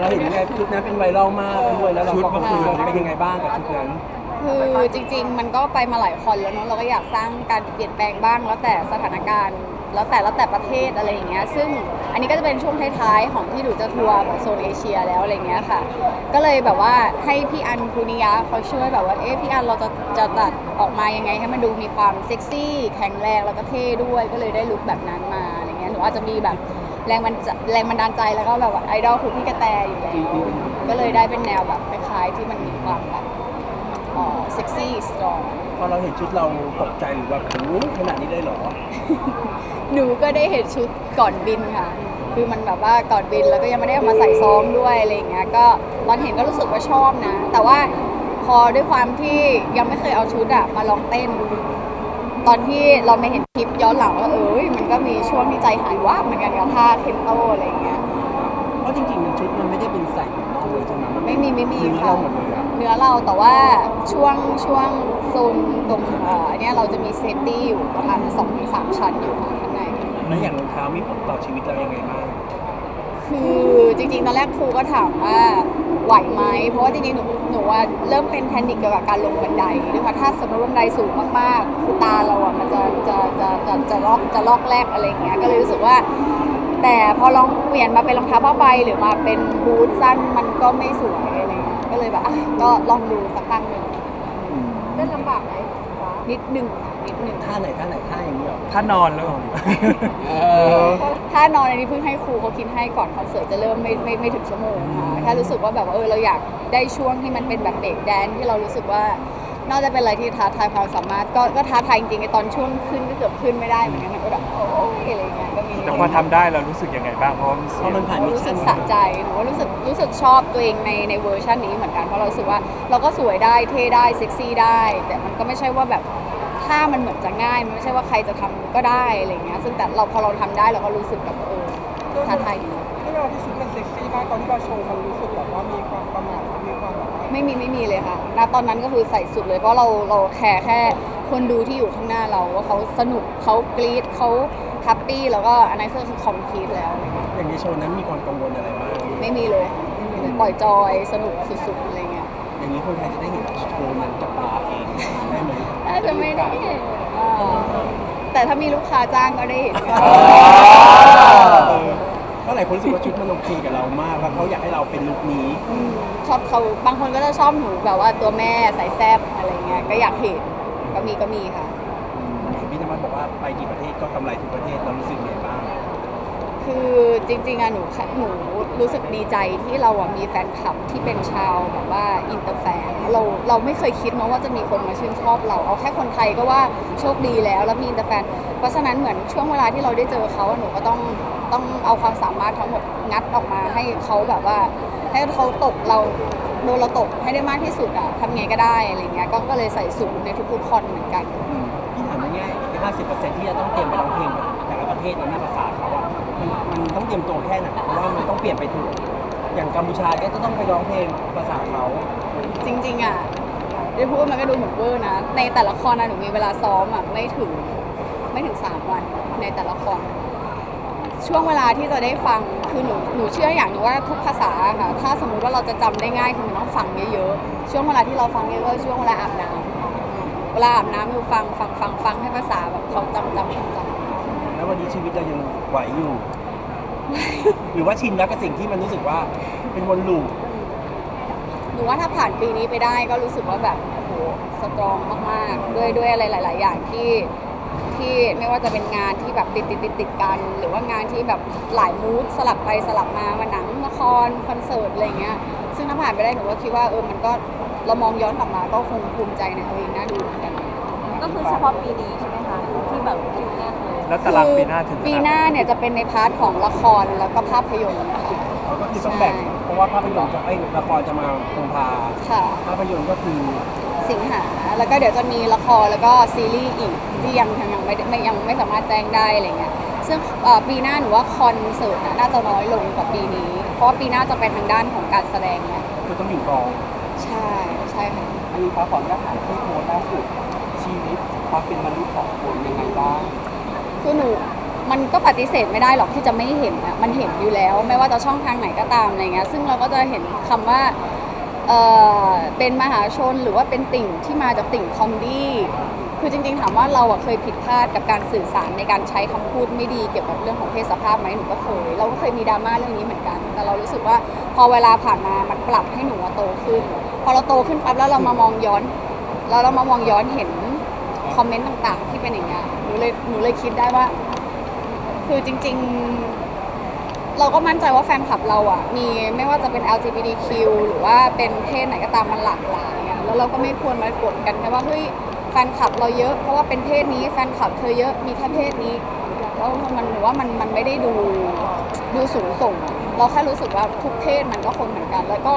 เราเห็นยังไงชุดนั้นเป็นไวรัลมากด้วยแล้วเราก็คือเป็นยังไงบ้างกับชุดนั้น คือจริง ๆ มันก็ไปมาหลายคอนแล้วเนอะเราก็อยากสร้างการเปลี่ยนแปลงบ้างแล้วแต่สถานการณ์ แล้วแต่แล้วแต่ประเทศอะไรอย่างเงี้ยซึ่งอันนี้ก็จะเป็นช่วงท้ายๆของที่หนูจะทัวร์แบบโซนเอเชียแล้วอะไรเงี้ยค่ะ ก็เลยแบบว่าให้พี่อันคุนิยะเขาช่วยแบบว่าเอ๊ะพี่อันเราจะจะตัดออกมายังไง ให้มันดูมีความเซ็กซี่แข็งแรงแล้วก็เท่ด้วยก็เลยได้ลุคแบบนั้นมาอะไรเงี้ยหนูอาจจะมีแบบ แรงมันแรงบันดาลใจแล้วก็แบบว่าไอดอลคือพี่กระแตอยู่แล้วก็เลยได้เป็นแนวแบบคล้ายๆที่มันมีความแบบเซ็กซี่สตรองพอเราเห็นชุดเราตกใจหรือว่าโอ้โหขนาดนี้เลยเหรอ หนูก็ได้เห็นชุดก่อนบินค่ะ คือมันแบบว่าก่อนบินแล้วก็ยังไม่ได้เอามาใส่ซ้อมด้วยอะไรอย่างเงี้ยก็ตอนเห็นก็รู้สึกว่าชอบนะ แต่ว่าพอด้วยความที่ยังไม่เคยเอาชุดอะมาลองเต้น ตอนที่เราไม่เห็นคลิป ย้อนหลังว่าเอ้ยมันก็มีช่วงที่ใจหายว่าบเหมือนกันกับท่าเทมโตอะไรอย่างเงี้ย เพราะจริงๆมันชุดมันไม่ได้เป็นใส่ของเราเลยใช่ไหมนไม่มีไม่มีเนื้อค่ะเราหมดเลยอะเนื้อเราแต่ว่าช่วงช่วงโซนตรงเอ่อเนี่ยเราจะมีเซฟตี้อยู่ประมาณ2อถึงสชั้นอยู่ค่ะข้างใน แล้วอย่างรองเท้ามีผลต่อชีวิตเรายังไงบ้าง คือจริงๆ ตอนแรกครูก็ถามว่าไหวไหม เพราะว่าจริงๆ หนูหนูว่าเริ่มเป็นแพนิคเกี่ยวกับการลงบันไดด้วยค่ะถ้าสมมติว่าบันไดสูงมากๆคือตาเราอะมันจะจะจะจะจะลอกจะลอกแรกอะไรอย่างเงี้ย ก็เลยรู้สึกว่า แต่พอลองเปลี่ยนมาเป็นรองเท้าผ้าใบหรือมาเป็นบูทสั้นมันก็ไม่สวยอะไรเงี้ยก็เลยแบบอะก็ลองดูสักตั้งหนึ่งเล่นลำบากไหมฟ้านิดหนึ่งค่ะ นิดหนึ่งท่าไหนท่าไหนท่าอย่างนี้เหรอ ถ้านอนแล้วถ้านอนอันนี้เพิ่งให้ครูเขาคิดให้ก่อนคอนเสิร์ตจะเริ่มไม่ไม่ไม่ถึงชั่วโมงค่ะแค่รู้สึกว่าแบบว่าเออเราอยากได้ช่วงที่มันเป็นแบบเบรกแดนซ์ที่เรารู้สึกว่าน่าจะเป็นอะไรที่ท้าทายความสามารถ ก็ก็ท้าทายจริงๆในตอนช่วงขึ้นก็เกือบขึ้นไม่ได้เหมือนกันนะก็แบบโอ้ยอะไรอย่างเงี้ยก็มี แต่พอทำได้เรารู้สึกยังไงบ้างเพราะว่ามันเพเสียราะมันผ่านมิชรู้สึชั่นกสะใจหนูว่ารู้สึกรู้สึกชอบตัวเองในในเวอร์ชันนี้เหมือนกันเพราะเรารู้สึกว่าเราก็สวยได้เท่ได้เซ็กซี่ได้ แต่มันก็ไม่ใช่ว่าแบบ ถ้ามันเหมือนจะง่ายมันไม่ใช่ว่าใครจะทำก็ได้อะไรอย่างเงี้ยซึ่งแต่เราพอเราทำได้เราก็รู้สึกแบบเออท้าทายดีที่เวลาที่ชุดมันเซ็กซี่มากตอนที่เราโชว์มันรู้สึกแบบว่ามีความประมาทมีความแบบว่าไม่มีไม่มีเลยค่ะณตอนนั้นก็คือใส่สุดเลยเพราะเราเราแคร์แค่คนดูที่อยู่ข้างหน้าเราว่าเขาสนุกเขากรี๊ดเขาแฮปปี้แล้วก็อันนั้นคือคอมพลีทแล้วอย่างในโชว์นั้นมีความกังวลอะไรบ้างไม่มีเลยไม่มีเลยปล่อยจอยสนุกสุดๆอะไรเงี้ย อย่างนี้คนไทยจะได้เห็นโชว์นั้นกับตาเองได้ไหมน่าจะไม่ได้เห็นอ่าแต่ถ้ามีลูกค้าจ้างก็ได้เห็นเพราะหลายคนรู้สึกว่าชุดมันโอเคกับเรามากแล้วเขาอยากให้เราเป็นลุคนี้ อืมชอบเขาบางคนก็จะชอบหนูแบบว่าตัวแม่สายแซบอะไรเงี้ยก็อยากเห็นก็มีก็มีค่ะเห็นพี่ธรรมะบอกว่าไปกี่ประเทศก็กำไรทุกประเทศเรารู้สึกไงบ้าง คือจริงๆอะหนูหนูรู้สึกดีใจที่เราอะมีแฟนคลับที่เป็นชาวแบบว่าอินเตอร์แฟนเราเราไม่เคยคิดเนอะว่าจะมีคนมาชื่นชอบเราเอาแค่คนไทยก็ว่าโชคดีแล้วแล้วมีอินเตอร์แฟน เพราะฉะนั้นเหมือนช่วงเวลาที่เราได้เจอเขาอะหนูก็ต้องต้องเอาความสามารถทั้งหมดงัดออกมาให้เขาแบบว่า ให้เขาตกเราโดนเราตกให้ได้มากที่สุดอะทำไงก็ได้อะไรเงี้ยก็ก็เลยใส่สูงในทุกๆคอนเหมือนกันพี่ถามง่ายๆห้าสิบเปอร์เซ็นต์ที่จะต้องเตรียมไปร้องเพลงแต่ละประเทศนั้นหน้าภาษาเขาอะ มันต้องเตรียมตัวแค่ไหนเพราะว่ามันต้องเปลี่ยนไปถูก อย่างกัมพูชาก็จะต้องไปร้องเพลงภาษาเขา จริงๆอะได้พูดมันก็ดูเหมือนเวอร์นะ ในแต่ละครนะหนูมีเวลาซ้อมอะไม่ถึงไม่ถึงสามวันในแต่ละคร ช่วงเวลาที่จะได้ฟังคือหนูหนูเชื่ออย่างหนึงว่าทุกภาษาอะค่ะถ้าสมมุติว่าเราจะจำได้ง่ายคือมันต้องฟังเยอะๆช่วงเวลาที่เราฟังเยอะๆช่วงเวลาอาบน้ำเวลาอาบน้ำคือฟังฟังฟังฟังให้ภาษาแบบเขาจำจำจำจำ แล้ววันนี้ชีวิตเรายังไหวอยู่ หรือว่าชินแล้วกับสิ่งที่มันรู้สึกว่าเป็นวนลูปหนูว่าถ้าผ่านปีนี้ไปได้ก็รู้สึกว่าแบบโอ้โหสตรองมากๆ ด้วยด้วยอะไรหลาย ๆ อย่างที่ที่ไม่ว่าจะเป็นงานที่แบบติดติดติดติดกัน หรือว่างานที่แบบหลายมูดสลับไปสลับมามาหนังละครคอนเสิร์ตอะไรเงี้ย ซึ่งถ้าผ่านไปได้หนูก็คิดว่าเออมันก็เรามองย้อนกลับมาก็คงภูมิใจในตัวเองน่าดูเหมือนกัน ก็คือเฉพาะปีนี้ใช่ไหมคะที่แบบคิวแน่นเลย แล้วตารางปีหน้าถึง ปีหน้าเนี่ยจะเป็นในพาร์ทของละครแล้วก็ภาพยนตร์ค่ะเราก็คือต้องแบ่งเพราะว่าภาพยนตร์จะไอ้ยละครจะมากุมภาค่ะ ภาพยนตร์ก็คือสิงหา แล้วก็เดี๋ยวจะมีละครแล้วก็ซีรีส์อีกที่ยังยังยังไม่ได้ไม่ยังไม่สามารถแจ้งได้อะไรเงี้ย ซึ่งเอ่อปีหน้าหนูว่าคอนเสิร์ตน่ะน่าจะน้อยลงกว่าปีนี้ เพราะว่าปีหน้าจะไปทางด้านของการแสดงเนี่ยคือต้องอยู่กองใช่ใช่ค่ะ อันนี้ฟ้าขออนุญาตถามที่โพสต์ล่าสุดชีวิตความเป็นมนุษย์ของคนยังไงบ้าง คือหนูมันก็ปฏิเสธไม่ได้หรอกที่จะไม่เห็นอะมันเห็นอยู่แล้ว ไม่ว่าจะช่องทางไหนก็ตามอะไรเงี้ยซึ่งเราก็จะเห็นคำว่าเออเป็นมหาชนหรือว่าเป็นติ่งที่มาจากติ่งคอมดี้คือจริงๆถามว่าเราอะเคยผิดพลาดกับการสื่อสารในการใช้คำพูดไม่ดีเกี่ยวกับเรื่องของเพศสภาพไหมหนูก็เคย เราก็เคยมีดราม่าเรื่องนี้เหมือนกัน แต่เรารู้สึกว่าพอเวลาผ่านมามันปรับให้หนูอะโตขึ้น พอเราโตขึ้นปั๊บแล้วเรามามองย้อน แล้วเรามามองย้อนเห็น อมเมนต์ต่างๆ ที่เป็นอย่างเงี้ยหนูเลยหนูเลยคิดได้ว่า คือจริง ๆ เราก็มั่นใจว่าแฟนคลับเราอะ มีไม่ว่าจะเป็น LGBTQ หรือว่าเป็นเพศไหนก็ตามมันหลากหลายอะแล้วเราก็ไม่ควรมากดกันแค่ว่าเฮ้ยแฟนคลับเราเยอะเพราะว่าเป็นเพศนี้แฟนคลับเธอเยอะมีแค่เพศนี้แล้วมันหนูว่ามันมันไม่ได้ดูดูสูงส่งอะเราแค่รู้สึกว่าทุกเพศมันก็คนเหมือนกัน แล้วก็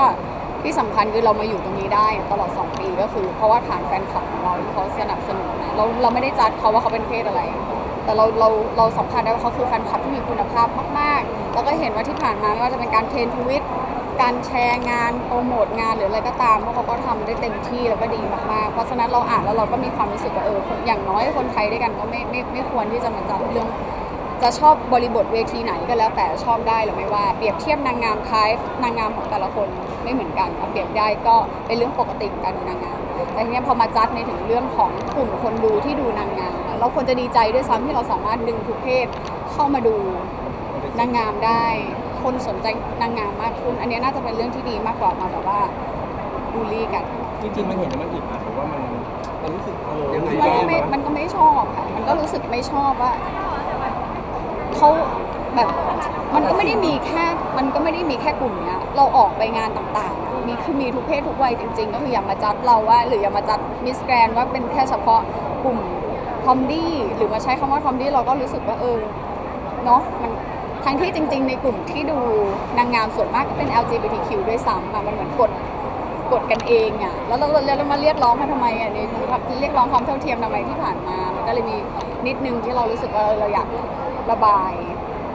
ที่สำคัญคือเรามาอยู่ตรงนี้ได้ตลอด 2 ปีก็คือ เพราะว่าฐานแฟนคลับของเราที่เขาสนับสนุนนะเราเราไม่ได้จัดเขาว่าเขาเป็นเพศอะไร แต่เราเราเราสัมผัสได้ว่าเขาคือแฟนคลับที่มีคุณภาพมากๆ แล้วก็เห็นว่าที่ผ่านมาไม่ว่าจะเป็นการเทรนทวิตการแชร์งานโปรโมทงานหรืออะไรก็ตามพวกเขาก็ทำได้เต็มที่แล้วก็ดีมากๆ เพราะฉะนั้นเราอ่านแล้วเราก็มีความรู้สึกว่าเอออย่างน้อยคนไทยด้วยกันก็ไม่ไม่ไม่ควรที่จะมาจับเรื่อง จะชอบบริบทเวทีไหนก็แล้วแต่ชอบได้หรือไม่ว่าเปรียบเทียบนางงามไทยนางงามของแต่ละคนไม่เหมือนกันเอาเปรียบได้ก็เป็นเรื่องปกติของการดูนางงามแต่ทีเนี้ยพอมาจัดในถึงเรื่องของกลุ่มคนดูที่ดูนางงามอะเราควรจะดีใจด้วยซ้ำที่เราสามารถดึงทุกเพศเข้ามาดูนางงามได้ คนสนใจนางงามมากขึ้น อันเนี้ยน่าจะเป็นเรื่องที่ดีมากกว่ามาแบบว่าบูลลี่กันจริงๆมันเห็นแล้วมันอึดอัดหรือว่ามันมันรู้สึกเออยังไงมันก็บ้างไม่วะมันก็ไม่ชอบค่ะมันก็รู้สึกไม่ชอบว่า เขาแบบมันก็ไม่ได้มีแค่ มันก็ไม่ได้มีแค่กลุ่มเนี้ย เราออกไปงานต่างๆ มีคือมีทุกเพศทุกวัยจริง ๆ ก็คืออย่ามาจัดเราว่า หรืออย่ามาจัดมิสแกรนว่าเป็นแค่เฉพาะกลุ่มทอมดี้หรือมาใช้คำว่าทอมดี้เราก็รู้สึกว่าเออเนาะมันทั้งที่จริง ๆ ในกลุ่มที่ดูนางงามส่วนมากก็เป็น LGBTQ ด้วยซ้ำอะมันเหมือนกดกดกันเองอะแล้วเราเราเรามาเรียกร้องมาทำไมอะเนี่เรียกร้องความเท่าเทียมทำไมที่ผ่านมา มันก็เลยมีนิดนึงที่เรารู้สึกว่าเราอยาก ระบาย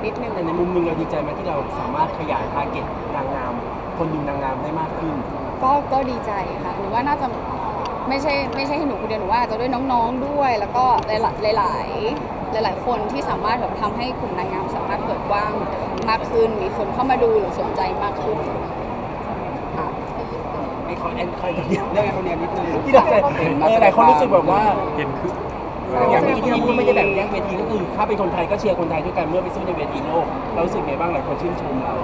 นิดนึง แต่ในมุมหนึงเราดีใจไหมที่เราสามารถขยายทาร์เก็ตนางงาม คนดูนางงามได้มากขึ้น ก็ก็ดีใจค่ะหนูว่าน่าจะไม่ใช่ไม่ใช่ให้หนูคนเดียวหนูว่าอาจจะด้วยน้องๆด้วย แล้วก็หลายๆหลายๆหลาย ๆ คนที่สามารถแบบทำให้กลุ่มนางงามสามารถเปิดกว้างมากขึ้น มีคนเข้ามาดูหรือสนใจมากขึ้นค่ะไอ้คอนแอนคอนเดียวเรื่องไอคอนเนียนิดนึงที่เราเออหลายคนรู้สึกแบบว่า เห็นคือ อย่างเมื่ที่พูดไม่ได้แบ่งแยกเวทีก็คือถ้าเป็นคนไทยก็เชียร์คนไทยด้วยกันเมื่อไปสู้ในเวทีโลกเรารู้สึกไงบ้างหลายคนชื่นชมเรา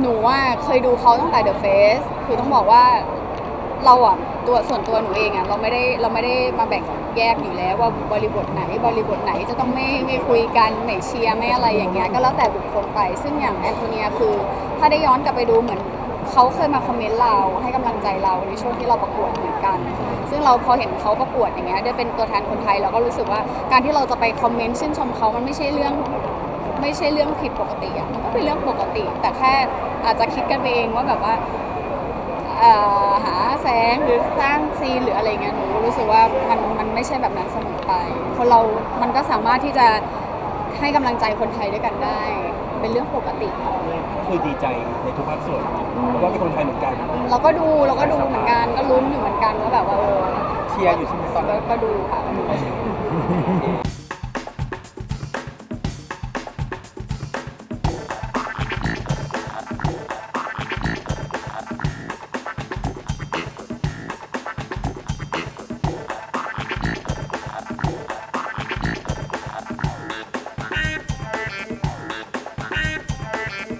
หนูว่าเคยดูเขาตั้งแต่ The Face คือต้องบอกว่าเราอะตัวส่วนตัวหนูเองอะเราไม่ได้เราไม่ได้มาแบ่งแยกอยู่แล้วว่าบริบทไหนบริบทไหนจะต้องไม่ไม่คุยกันไม่เชียร์ไม่อะไรอย่างเงี้ยก็แล้วแต่บุคคลไป ซึ่งอย่างแอนโทเนียคือ ถ้าได้ย้อนกลับไปดูเหมือนเขาเคยมาคอมเมนต์เราให้กำลังใจเราในช่วงที่เราประกวดเหมือนกัน ซึ่งเราพอเห็นเขาประกวดอย่างเงี้ยได้เป็นตัวแทนคนไทยเราก็รู้สึกว่าการที่เราจะไปคอมเมนต์ชื่นชมเขามันไม่ใช่เรื่องไม่ใช่เรื่องผิดปกติอะมันก็เป็นเรื่องปกติ แต่แค่อาจจะคิดกันไปเองว่าแบบว่าหาแสงหรือสร้างซีนหรืออะไรเงี้ยหนูรู้สึกว่ามันมันไม่ใช่แบบนั้นเสมอไปคนเรามันก็สามารถที่จะ ให้กำลังใจคนไทยด้วยกันได้ เป็นเรื่องปกติค่ะก็คือดีใจในทุกภาคส่วนเพราะว่าเป็นคนไทยเหมือนกัน เราก็ดูเราก็ดูเหมือนกันก็ลุ้นอยู่เหมือนกันว่าแบบว่าเออเชียร์อยู่ใช่ไหมตอนก็นั้นก็ดูค่ะ